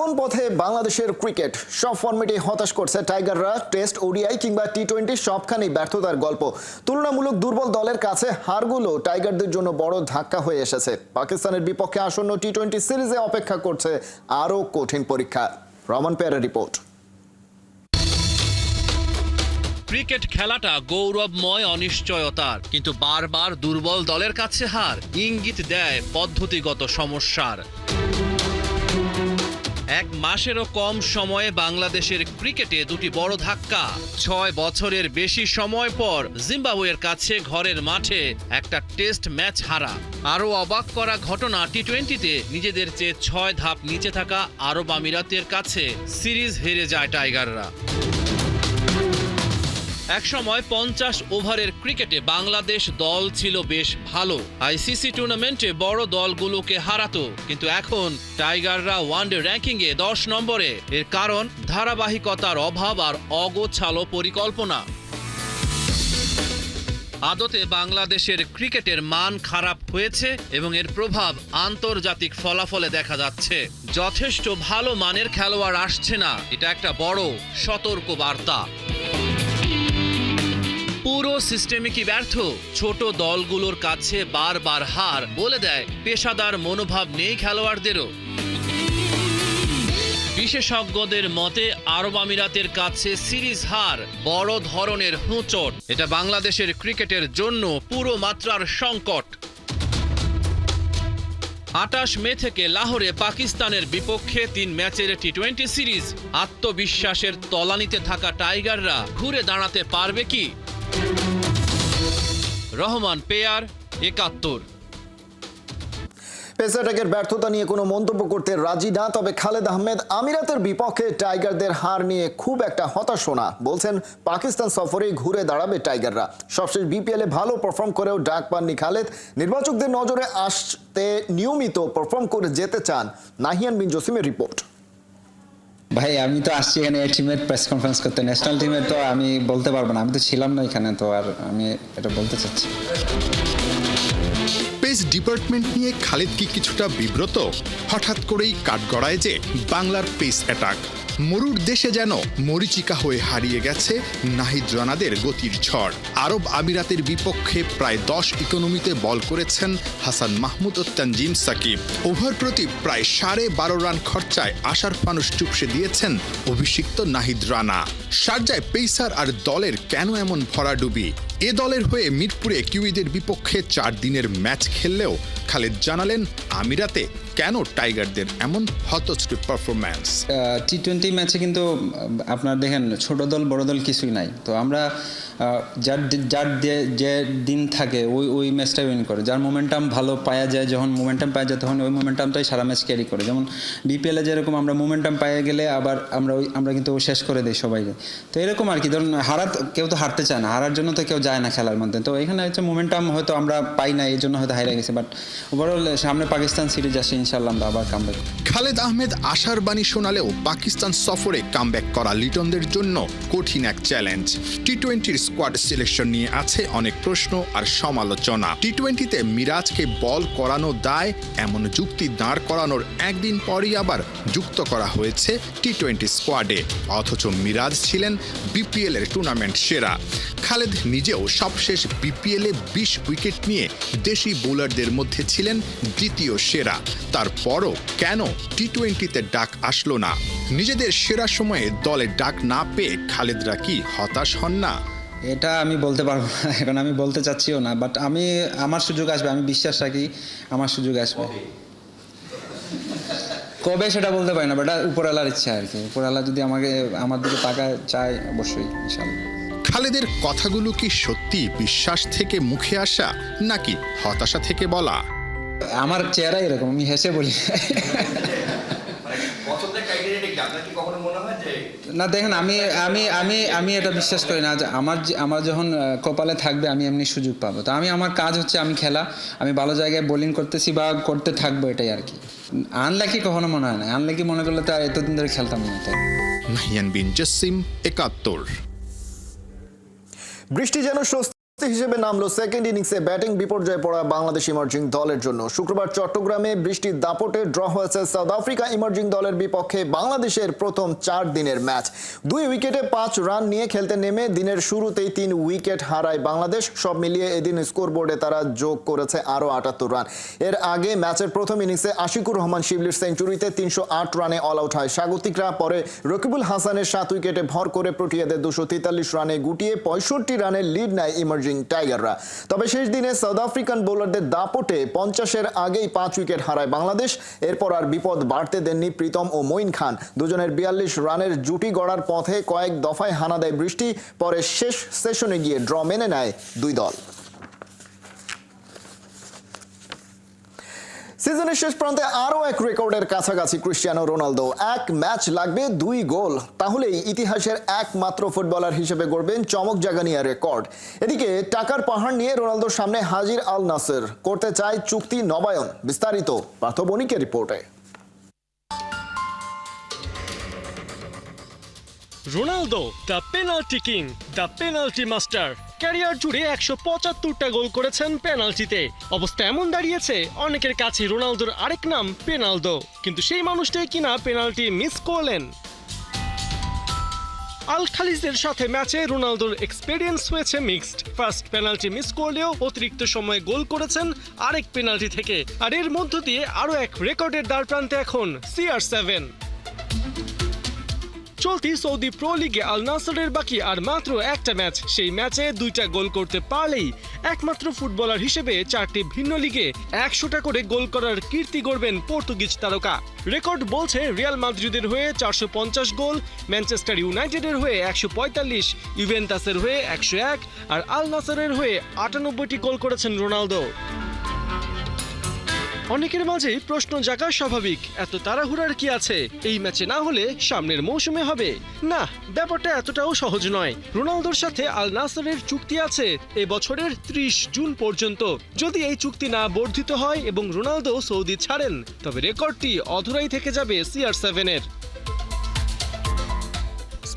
কোন পথে বাংলাদেশের ক্রিকেট? সব ফর্মেটে হতাশ করছে টাইগাররা। টেস্ট, ওডিআই কিংবা টি টোয়েন্টি সবখানেই ব্যর্থতার গল্প। তুলনামূলক দুর্বল দলের কাছে হারগুলো টাইগারদের জন্য বড় ধাক্কা হয়ে এসেছে। পাকিস্তানের বিপক্ষে আসন্ন টি টোয়েন্টি সিরিজে অপেক্ষা করছে আরও কঠিন পরীক্ষা। রমন পেয়ারের রিপোর্ট। ক্রিকেট খেলাটা গৌরবময় অনিশ্চয়তার, কিন্তু বারবার দুর্বল দলের কাছে হার, ইঙ্গিত দেয় পদ্ধতিগত সমস্যার। এক মাসেরও কম সময়ে বাংলাদেশের ক্রিকেটে দুটি বড় ধাক্কা। ছয় বছরের বেশি সময় পর জিম্বাবুয়ের কাছে ঘরের মাঠে একটা টেস্ট ম্যাচ হারা। আরও অবাক করা ঘটনা টি টোয়েন্টিতে নিজেদের চেয়ে ছয় ধাপ নিচে থাকা আরব আমিরাতের কাছে সিরিজ হেরে যায় টাইগাররা। একসময় পঞ্চাশ ওভারের ক্রিকেটে বাংলাদেশ দল ছিল বেশ ভালো। আইসিসি টুর্নামেন্টে বড় দলগুলোকে হারাতো, কিন্তু এখন টাইগাররা ওয়ানডে র্যাঙ্কিংয়ে দশ নম্বরে। এর কারণ, ধারাবাহিকতার অভাব আর অগোছালো পরিকল্পনা। আদতে বাংলাদেশের ক্রিকেটের মান খারাপ হয়েছে এবং এর প্রভাব আন্তর্জাতিক ফলাফলে দেখা যাচ্ছে। যথেষ্ট ভালো মানের খেলোয়াড় আসছে না, এটা একটা বড় সতর্ক বার্তা পুরো সিস্টেমে কি ব্যর্থ। ছোট দলগুলোর কাছে বারবার হার বলে দেয় পেশাদার মনোভাব নেই খেলোয়াড়দেরও। বিশেষজ্ঞদের মতে, আরব আমিরাতের কাছে সিরিজ হার বড় ধরনের হুঁচট। এটা বাংলাদেশের ক্রিকেটের জন্য পুরো মাত্রার সংকট। আটাশ মে থেকে লাহোরে পাকিস্তানের বিপক্ষে তিন ম্যাচের টি টোয়েন্টি সিরিজ। আত্মবিশ্বাসের তলানিতে থাকা টাইগাররা ঘুরে দাঁড়াতে পারবে কি? রহমান পেয়ার একাত্তর। পেস ব্যর্থতা নিয়ে কোনো মন্তব্য করতে রাজি না, তবে খালেদ আহমেদ আমিরাতের বিপক্ষে টাইগারদের হার নিয়ে খুব একটা হতাশ না। বলছেন, পাকিস্তান সফরে ঘুরে দাঁড়াবে টাইগাররা। সবশেষ বিপিএলে ভালো পারফর্ম করেও ডাক পাননি খালেদ। নির্বাচকদের নজরে আসতে নিয়মিত পারফর্ম করে যেতে চান নাহিয়ান বিন জসিমের রিপোর্ট। ভাই, আমি তো আসছি এখানে টিমের প্রেস কনফারেন্স করতে। ন্যাশনাল টিমের তো আমি বলতে পারব না। আমি তো ছিলাম না এখানে, তো আর আমি এটা বলতে চাচ্ছি। পেস ডিপার্টমেন্ট নিয়ে খালিদ কি কিছুটা বিব্রত? হঠাৎ করেই কাঠগড়ায় যে বাংলার পেস অ্যাটাক মরুর দেশে যেন মরিচিকা হয়ে হারিয়ে গেছে নাহিদ রানাদের গতির ঝড়। আরব আমিরাতের বিপক্ষে প্রায় দশ ইকোনমিতে বল করেছেন হাসান মাহমুদ ও তানজিম সাকিব। ওভার প্রতি প্রায় সাড়ে বারো রান খরচায় আশার ফানুস চুপসে দিয়েছেন অভিষিক্ত নাহিদ রানা। সার্জায় পেসার আর দলের কেন এমন ভরাডুবি? এ দলের হয়ে মিরপুরে কিউইদের বিপক্ষে চার দিনের ম্যাচ খেললেও খালেদ জানালেন, আমিরাতে কেন টাইগারদের এমন হতশ্রী পারফরম্যান্স টি টোয়েন্টি ম্যাচে কিন্তু আপনার দেখেন, ছোট দল, বড় দল কিছুই নাই। তো আমরা যার যার যে দিন থাকে, ওই ওই ম্যাচটাই উইন করে। যার মোমেন্টাম ভালো পাওয়া যায়, যখন মোমেন্টাম পাওয়া যায়, তখন ওই মোমেন্টামটাই সারা ম্যাচ ক্যারি করে। যেমন বিপিএলে যেরকম আমরা মোমেন্টাম পাইয়ে গেলে, আবার আমরা ওই, আমরা কিন্তু শেষ করে দিই সবাইকে। তো এরকম আর কি, ধরুন হারাত কেউ তো হারতে চায় না, হারার জন্য তো কেউ যায় না খেলার মধ্যে। তো এখানে হচ্ছে মোমেন্টাম হয়তো আমরা পাই না এই জন্য হয়তো হারিয়ে গেছে। বাট ওভারঅল সামনে পাকিস্তান সিরিজ আসে ইনশাল্লাহ আবার কামব্যাক খালেদ আহমেদ আশার বাণী শোনালেও পাকিস্তান সফরে কামব্যাক করা লিটনদের জন্য কঠিন এক চ্যালেঞ্জ টি টোয়েন্টির স্কোয়াড সিলেকশন নিয়ে আছে অনেক প্রশ্ন আর সমালোচনা। টি টোয়েন্টিতে মিরাজকে বল করানো দায়, এমন যুক্তি দাঁড় করানোর একদিন পরই আবার যুক্ত করা হয়েছে টি টোয়েন্টি স্কোয়াডে অথচ মিরাজ ছিলেন বিপিএল এর টুর্নামেন্ট সেরা। খালেদ নিজেও সবশেষ বিপিএলে বিশ উইকেট নিয়ে দেশি বোলারদের মধ্যে ছিলেন দ্বিতীয় সেরা। তারপরও কেন টি টোয়েন্টিতে ডাক আসলো না? নিজেদের সেরা সময়ে দলে ডাক না পেয়ে খালেদরা কি হতাশ হন না? এটা আমি বলতে পারব না, এখন আমি বলতে চাচ্ছিও না বাট আমি, আমার সুযোগ আসবে, আমি বিশ্বাস রাখি আমার সুযোগ আসবে। কবে সেটা বলতে পারি না বাট উপরওয়ালার ইচ্ছা আর কি, উপরওয়ালা যদি আমাকে, আমার দিকে তাকায়, চায়, অবশ্যই, ইনশাল্লাহ। খালেদের কথাগুলো কি সত্যি বিশ্বাস থেকে মুখে আসা নাকি হতাশা থেকে বলা? আমার চেহারা এরকম আমি হেসে বলি। না দেখেন আমি আমি আমি আমি এটা বিশ্বাস করি না যে আমার আমার যখন কপালে থাকবে আমি এমনি সুযোগ পাবো। তো আমি আমার কাজ হচ্ছে আমি খেলা আমি ভালো জায়গায় বোলিং করতেছি বা করতে থাকব এটাই আর কি। আনলাকি কখনো মনে হয় না? আনলাকি মনে করলে তো আর এতদিন ধরে খেলতাম না তাই নাহিয়ান বিন জসিম একাত্তর। বৃষ্টি যেন স্বস্তি হিসেবে নামলো সেকেন্ড ইনিংসে ব্যাটিং বিপর্যয়ে পড়া বাংলাদেশ ইমার্জিং দলের জন্য। শুক্রবার চট্টগ্রামে বৃষ্টির দাপটে ড্র হয়েছে সাউথ আফ্রিকা ইমার্জিং দলের বিপক্ষে বাংলাদেশের প্রথম চার দিনের ম্যাচ দুই উইকেটে পাঁচ রান নিয়ে খেলতে নেমে দিনের শুরুতেই তিন উইকেট হারায় বাংলাদেশ। সব মিলিয়ে এদিন স্কোরবোর্ডে তারা যোগ করেছে আরও আটাত্তর রান এর আগে ম্যাচের প্রথম ইনিংসে আশিকুর রহমান শিবলির সেঞ্চুরিতে তিনশো আট রানে অল আউট হয়। স্বাগতিকরা পরে রকিবুল হাসানের সাত উইকেটে ভর করে প্রোটিয়াদের দুশো তেতাল্লিশ রানে গুটিয়ে পঁয়ষট্টি রানের লিড নেয় ইমার্জিং টাইগাররা তবে শেষ দিনে সাউথ আফ্রিকান বোলারদের দাপটে পঞ্চাশের আগেই পাঁচ উইকেট হারায় বাংলাদেশ। এরপর আর বিপদ বাড়তে দেননি প্রীতম ও মঈন খান। দুজনের বিয়াল্লিশ রানের জুটি গড়ার পথে কয়েক দফায় হানা দেয় বৃষ্টি। পরে শেষ সেশনে গিয়ে ড্র মেনে নেয় দুই দল। সিজনের শেষ প্রান্তে আরও এক রেকর্ডের কাছাকাছি ক্রিস্টিয়ানো রোনালদো। এক ম্যাচ লাগবে, দুই গোল। তাহলেই ইতিহাসের একমাত্র ফুটবলার হিসেবে গড়বেন চমক জাগানিয়া রেকর্ড। এদিকে টাকার পাহাড় নিয়ে রোনালদোর সামনে হাজির আল নাসের। করতে চায় চুক্তি নবায়ন। বিস্তারিত পার্থ বণিকের রিপোর্টে। Ronaldo, the penalty king, the penalty master. Career জুড়ে একশো পঁচাত্তরটা গোল করেছেন পেনাল্টিতে। অবস্থা এমন দাঁড়িয়েছে অনেকের কাছে রোনালদোর আরেক নাম পেনালদো কিন্তু সেই মানুষটাই কিনা পেনাল্টি মিস করলেন। আল খালিজের সাথে ম্যাচে রোনালদোর এক্সপেরিয়েন্স হয়েছে মিক্সড। ফার্স্ট পেনাল্টি মিস করলেও অতিরিক্ত সময়ে গোল করেছেন আরেক পেনাল্টি থেকে। আর এর মধ্য দিয়ে আরও এক রেকর্ডের দ্বার প্রান্তে এখন সিআর সেভেন চলতি সৌদি প্রো লিগে আল নাসরের বাকি আর মাত্র একটা ম্যাচ। সেই ম্যাচে দুইটা গোল করতে পারলেই একমাত্র ফুটবলার হিসেবে চারটি ভিন্ন লিগে একশোটা করে গোল করার কীর্তি গড়বেন পর্তুগিজ তারকা। রেকর্ড বলছে রিয়াল মাদ্রিদের হয়ে চারশো পঞ্চাশ গোল, ম্যানচেস্টার ইউনাইটেডের হয়ে একশো পঁয়তাল্লিশ ইভেন্টাসের হয়ে একশো এক, আর আল নাসরের হয়ে আটানব্বইটি গোল করেছেন রোনালদো। অনেকের মাঝেই প্রশ্ন জাগা স্বাভাবিক। এত তাড়াহুড়ার কি আছে? এই ম্যাচে না হলে সামনের মৌসুমে হবে। না, ব্যাপারটা এতটাও সহজ নয়। রোনালদোর সাথে আল নাসারের চুক্তি আছে এ বছরের ত্রিশ জুন পর্যন্ত। যদি এই চুক্তি না বর্ধিত হয় এবং রোনালদো সৌদি ছাড়েন, তবে রেকর্ডটি অধরাই থেকে যাবে সিআর সেভেনের।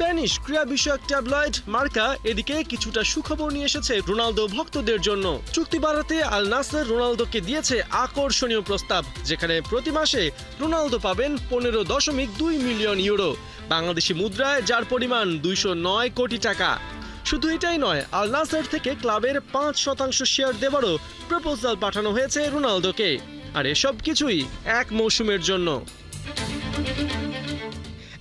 স্প্যানিশ ক্রীড়া বিষয়ক ট্যাবলয়েড মার্কা এদিকে কিছুটা সুখবর নিয়ে এসেছে রোনালদো ভক্তদের জন্য। চুক্তি বাড়াতে আল নাসের রোনালদোকে দিয়েছে আকর্ষণীয় প্রস্তাব, যেখানে প্রতি মাসে রোনালদো পাবেন পনেরো দশমিক দুই মিলিয়ন ইউরো। বাংলাদেশি মুদ্রায় যার পরিমাণ দুইশো নয় কোটি টাকা। শুধু এটাই নয়, আল নাসের থেকে ক্লাবের পাঁচ শতাংশ শেয়ার দেওয়ারও প্রপোজাল পাঠানো হয়েছে রোনালদোকে। আর এসব কিছুই এক মৌসুমের জন্য।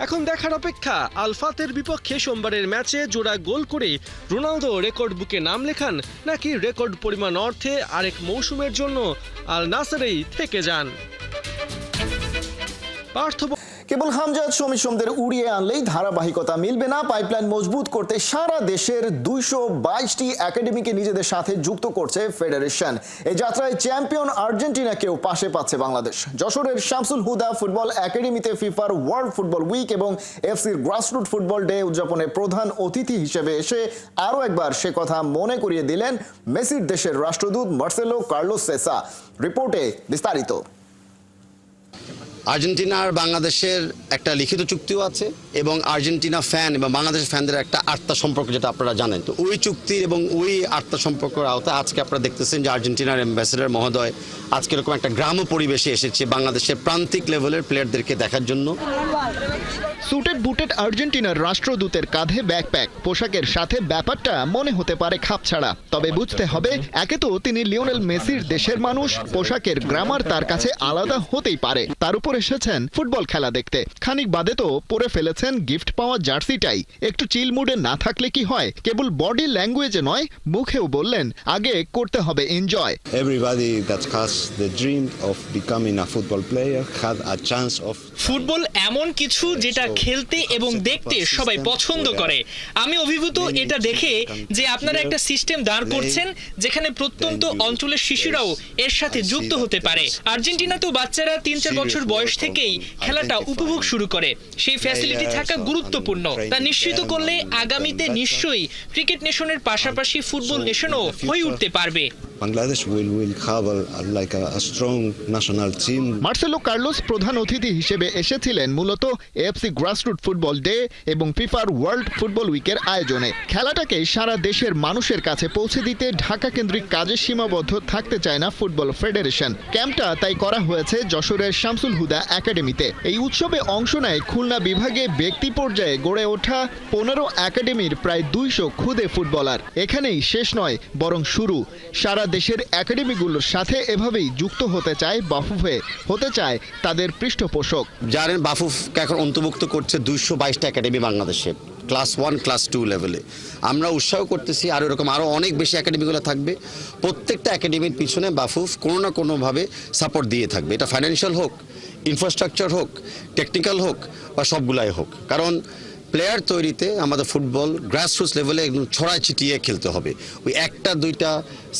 এখন দেখার অপেক্ষা, আলফাতের বিপক্ষে সোমবারের ম্যাচে জোড়া গোল করে রোনালদো রেকর্ড বুকে নাম লেখান, নাকি রেকর্ড পরিমাণ অর্থে আরেক মৌসুমের জন্য আল নাসারেই থেকে যান। পার্থ কেবল হামজাদ সমী সোমদের উড়িয়ে আনলেই ধারাবাহিকতা মিলবে না। পাইপলাইন মজবুত করতে সারা দেশের দুইশো বাইশটি একাডেমিকে নিজেদের সাথে যুক্ত করছে ফেডারেশন। এই যাত্রায় চ্যাম্পিয়ন আর্জেন্টিনাকেও পাশে পাচ্ছে বাংলাদেশ। যশোরের শামসুল হুদা ফুটবল একাডেমিতে ফিফার ওয়ার্ল্ড ফুটবল উইক এবং এফসির গ্রাসরুট ফুটবল ডে উদযাপনে প্রধান অতিথি হিসেবে এসে আরও একবার সে কথা মনে করিয়ে দিলেন মেসির দেশের রাষ্ট্রদূত মার্সেলো কার্লোস সেসা। রিপোর্টে বিস্তারিত। আর্জেন্টিনা আর বাংলাদেশের একটা লিখিত চুক্তিও আছে এবং আর্জেন্টিনা ফ্যান এবং বাংলাদেশের ফ্যানদের একটা আর্তা সম্পর্ক যেটা আপনারা জানেন। তো ওই চুক্তির এবং ওই আর্তা সম্পর্কের আওতায় আজকে আপনারা দেখতেছেন যে আর্জেন্টিনার অ্যাম্বাসেডার মহোদয় আজকে এরকম একটা গ্রাম্য পরিবেশে এসেছে বাংলাদেশের প্রান্তিক লেভেলের প্লেয়ারদেরকে দেখার জন্য। সুটেড বুটেড আর্জেন্টিনার রাষ্ট্রদূতের কাঁধে ব্যাকপ্যাক পোশাকের সাথে ব্যাপারটা মনে হতে পারে খাপছাড়া। তবে বুঝতে হবে একে তো তিনি লিওনেল মেসির দেশের মানুষ পোশাকের গ্রামার তার কাছে আলাদা হতেই পারে। তার উপর এসেছেন ফুটবল খেলা দেখতে। খানিক বাদে তো পরে ফেলেছেন গিফট পাওয়া জার্সিটাই। একটু চিল মুডে না থাকলে কি হয়? কেবল বডি ল্যাঙ্গুয়েজে নয় মুখেও বললেন আগে করতে হবে enjoy Everybody that has the dream of becoming a football player had a chance of football এমন কিছু যেটা খেলতে এবং দেখতে সবাই পছন্দ করে। আমি অভিভূত এটা দেখে যে আপনারা একটা সিস্টেম দাঁড় করছেন যেখানে প্রত্যন্ত অঞ্চলের শিশুরাও এর সাথে যুক্ত হতে পারে। আর্জেন্টিনাতেও বাচ্চারা তিন চার বছর বয়স থেকেই খেলাটা উপভোগ শুরু করে। সেই ফ্যাসিলিটি থাকা গুরুত্বপূর্ণ। তা নিশ্চিত করলে আগামীতে নিশ্চয়ই ক্রিকেট নেশনের পাশাপাশি ফুটবল নেশনও হয়ে উঠতে পারবে। Have a, a, like a, a strong national team. Marcelo Carlos প্রধান অতিথি হিসেবে এসেছিলেন মূলত এফসি গ্রাসরুট ফুটবল ডে এবং ফিফার ওয়ার্ল্ড ফুটবল উইকের আয়োজনে। খেলাটাকে সারা দেশের মানুষের কাছে পৌঁছে দিতে ঢাকা কেন্দ্রিক কাজে সীমাবদ্ধ থাকতে চায় না ফুটবল ফেডারেশন। ক্যাম্পটা তাই করা হয়েছে যশোরের শামসুল হুদা একাডেমিতে। এই উৎসবে অংশ নেয় খুলনা বিভাগে ব্যক্তি পর্যায়ে গড়ে ওঠা পনেরো একাডেমির প্রায় দুইশো খুদে ফুটবলার। এখানেই শেষ নয় বরং শুরু। সারা দেশের একাডেমিগুলোর সাথে এভাবেই যুক্ত হতে চায় বাফুফে হতে চায় তাদের পৃষ্ঠপোষক। জানেন বাফুফকে এখন অন্তর্ভুক্ত করছে দুইশো বাইশটা একাডেমি বাংলাদেশে, ক্লাস ওয়ান, ক্লাস টু লেভেলে। আমরা উৎসাহ করতেছি আরও এরকম আরও অনেক বেশি একাডেমিগুলো থাকবে। প্রত্যেকটা একাডেমির পিছনে বাফুফ কোনো না কোনোভাবে সাপোর্ট দিয়ে থাকবে। এটা ফাইন্যান্সিয়াল হোক ইনফ্রাস্ট্রাকচার হোক টেকনিক্যাল হোক বা সবগুলাই হোক। কারণ প্লেয়ার তৈরিতে আমাদের ফুটবল গ্রাসরুটস লেভেলে একদম ছড়ায় ছিটিয়ে খেলতে হবে। ওই একটা দুইটা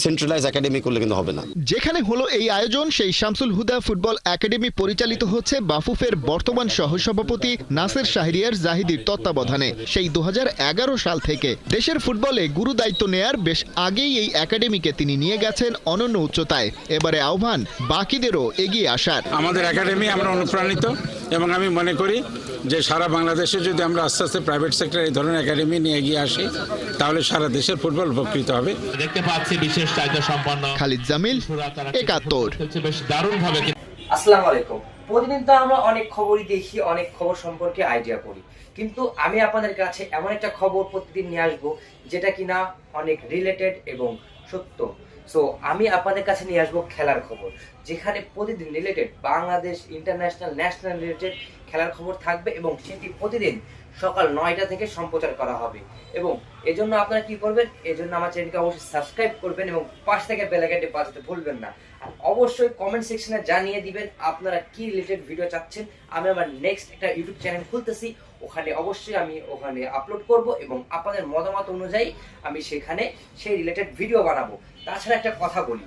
সেন্ট্রালাইজ একাডেমি করলে কিন্তু হবে না। যেখানে হলো এই আয়োজন সেই শামসুল হুদা ফুটবল একাডেমি পরিচালিত হচ্ছে বাফুফের বর্তমান সহসভাপতি নাসের শাহরিয়ার জাহিদির তত্ত্বাবধানে। সেই দু হাজার এগারো সাল থেকে দেশের ফুটবলে গুরু দায়িত্ব নেয়ার বেশ আগেই এই একাডেমিকে তিনি নিয়ে গেছেন অনন্য উচ্চতায়। এবারে আহ্বান বাকিদেরও এগিয়ে আসার। আমাদের একাডেমি আমরা অনুপ্রাণিত। এবং আমি মনে করি যে সারা বাংলাদেশে যদি আমরা আস্তে আস্তে প্রাইভেট সেক্টর এই ধরনের একাডেমি নিয়ে এগিয়ে আসি তাহলে সারা দেশের ফুটবল উপকৃত হবে। দেখতে পাচ্ছি বিশেষ চাহিদা সম্পন্ন। খালিদ জামিল একাত্তর। বেশ দারুণ ভাবে আসসালামু আলাইকুম। প্রতিদিন তো আমরা অনেক খবরই দেখি অনেক খবর সম্পর্কে আইডিয়া করি। কিন্তু আমি আপনাদের কাছে এমন একটা খবর প্রতিদিন নিয়ে আসব যেটা কিনা অনেক রিলেটেড এবং সত্য। সো আমি আপনাদের কাছে নিয়ে আসব খেলার খবর, যেখানে প্রতিদিন related Bangladesh international national related খেলার খবর থাকবে এবং সেটি প্রতিদিন সকাল নয়টা থেকে সম্প্রচার করা হবে। এবং এজন্য আপনারা কি করবেন? এজন্য আমার চ্যানেলকে অবশ্যই সাবস্ক্রাইব করবেন এবং পাশ থেকে বেলাকাটি বাজাতে ভুলবেন না। আর অবশ্যই কমেন্ট সেকশনে জানিয়ে দিবেন আপনারা কি রিলেটেড ভিডিও চাচ্ছেন। আমি আমার নেক্সট একটা ইউটিউব চ্যানেল খুলতেছি, ওখানে অবশ্যই আমি ওখানে আপলোড করব এবং আপনাদের মতামত অনুযায়ী আমি সেখানে সেই রিলেটেড ভিডিও বানাবো। তাছাড়া একটা কথা বলি।